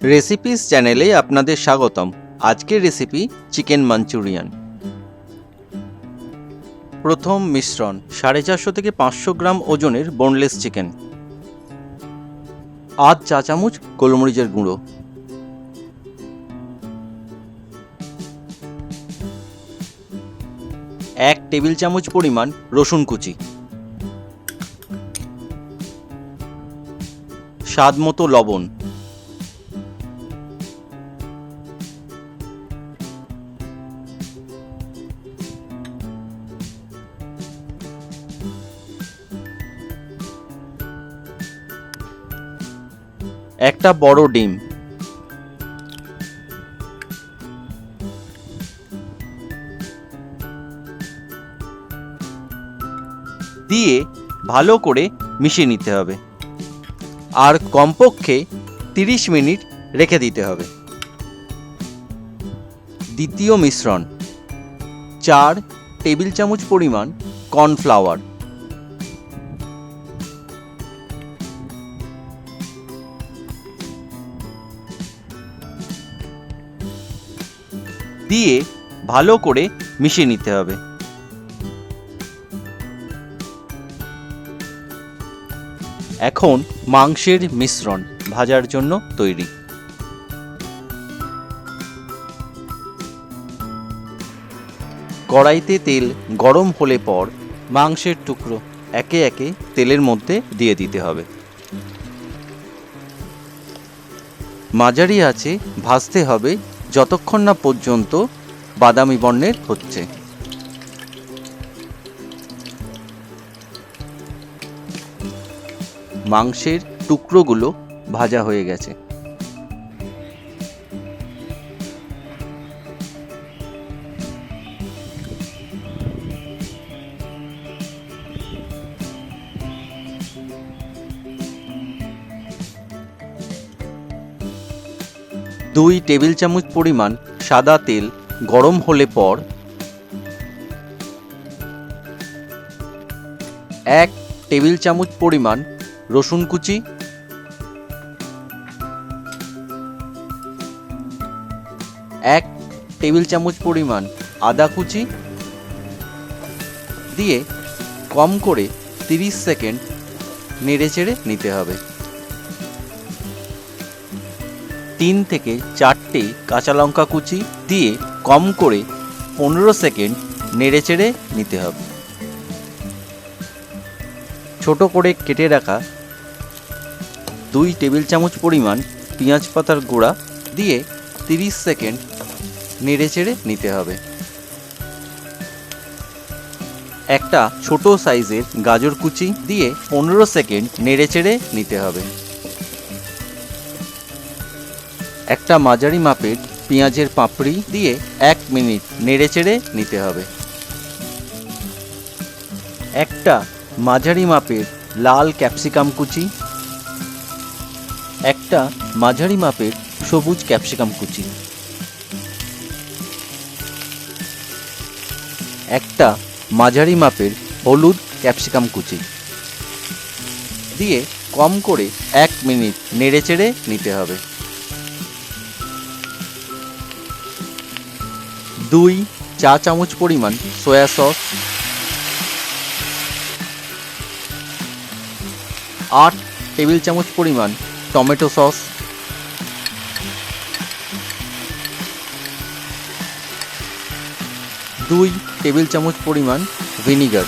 Recipes চ্যানেলে আপনাদের স্বাগতম। আজকের রেসিপি চিকেন মাঞ্চুরিয়ান প্রথম মিশ্রণ, সাড়ে চারশো থেকে পাঁচশো গ্রাম ওজনের বোনলেস চিকেন আধ চা চামচ গোলমরিচের গুঁড়ো। এক টেবিল চামচ পরিমাণ রসুন কুচি। স্বাদ মতো লবণ। একটা বড় ডিম। দিয়ে ভালো করে মিশিয়ে নিতে হবে। আর কমপক্ষে তিরিশ মিনিট রেখে দিতে হবে। দ্বিতীয় মিশ্রণ, চার টেবিল চামচ পরিমাণ কর্নফ্লাওয়ার। দিয়ে ভালো করে মিশিয়ে নিতে হবে। এখন মাংসের মিশ্রণ ভাজার জন্য তৈরি। কড়াইতে তেল গরম হলে পর মাংসের টুকরো একে একে তেলের মধ্যে দিয়ে দিতে হবে। মাঝারি আছে ভাজতে হবে যতক্ষণ না পর্যন্ত বাদামি বর্ণের হচ্ছে। মাংসের টুকরোগুলো ভাজা হয়ে গেছে। দুই টেবিল চামচ পরিমাণ সাদা তেল গরম হলে পর এক টেবিল চামচ পরিমাণ রসুন কুচি, এক টেবিল চামচ পরিমাণ আদা কুচি দিয়ে কম করে তিরিশ সেকেন্ড নেড়েচেড়ে নিতে হবে। তিন থেকে চারটে কাঁচা লঙ্কা কুচি দিয়ে কম করে পনেরো সেকেন্ড নেড়েচেড়ে নিতে হবে। ছোট করে কেটে রাখা দুই টেবিল চামচ পরিমাণ পেঁয়াজ পাতার গুঁড়া দিয়ে তিরিশ সেকেন্ড নেড়েচেড়ে নিতে হবে। একটা ছোট সাইজের গাজর কুচি দিয়ে পনেরো সেকেন্ড নেড়েচেড়ে নিতে হবে। একটা মাঝারি মাপের পেঁয়াজের পাপড়ি দিয়ে এক মিনিট নেড়েচেড়ে নিতে হবে। একটা মাঝারি মাপের লাল ক্যাপসিকাম কুচি। একটা মাঝারি মাপের সবুজ ক্যাপসিকাম কুচি। একটা মাঝারি মাপের হলুদ ক্যাপসিকাম কুচি। দিয়ে কম করে এক মিনিট নেড়েচেড়ে নিতে হবে। দুই চা চামচ পরিমাণ সয়া সস, আট টেবিল চামচ পরিমাণ টমেটো সস, দুই টেবিল চামচ পরিমাণ ভিনিগার।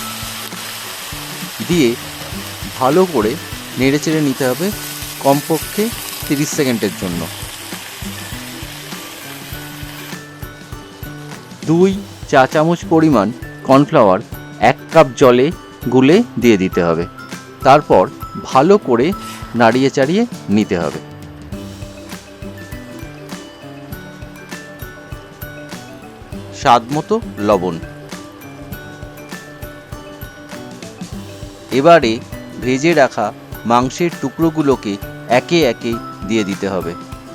দিয়ে ভালো করে নেড়েচেড়ে নিতে হবে কমপক্ষে তিরিশ সেকেন্ডের জন্য। দুই চা চামচ পরিমাণ কর্নফ্লাওয়ার, এক কাপ জলে গুলে দিয়ে দিতে হবে। তারপর ভালো করে নাড়িয়ে চাড়িয়ে নিতে হবে। স্বাদ মতো লবণ। এবারে ভেজে রাখা মাংসের টুকরোগুলোকে একে একে দিয়ে দিতে হবে।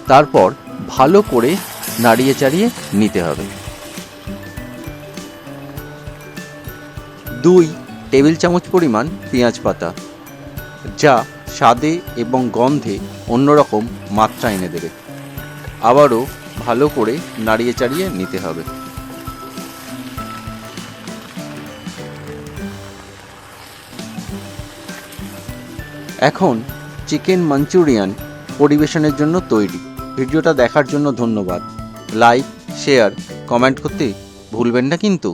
তারপর ভালো করে নাড়িয়ে চাড়িয়ে নিতে হবে। দুই টেবিল চামচ পরিমাণ পেঁয়াজ পাতা, যা স্বাদে এবং গন্ধে অন্যরকম মাত্রা এনে দেবে। আবারও ভালো করে নাড়িয়ে চাড়িয়ে নিতে হবে। এখন চিকেন মাঞ্চুরিয়ান পরিবেশনের জন্য তৈরি। ভিডিওটা দেখার জন্য ধন্যবাদ। লাইক, শেয়ার, কমেন্ট করতে ভুলবেন না কিন্তু।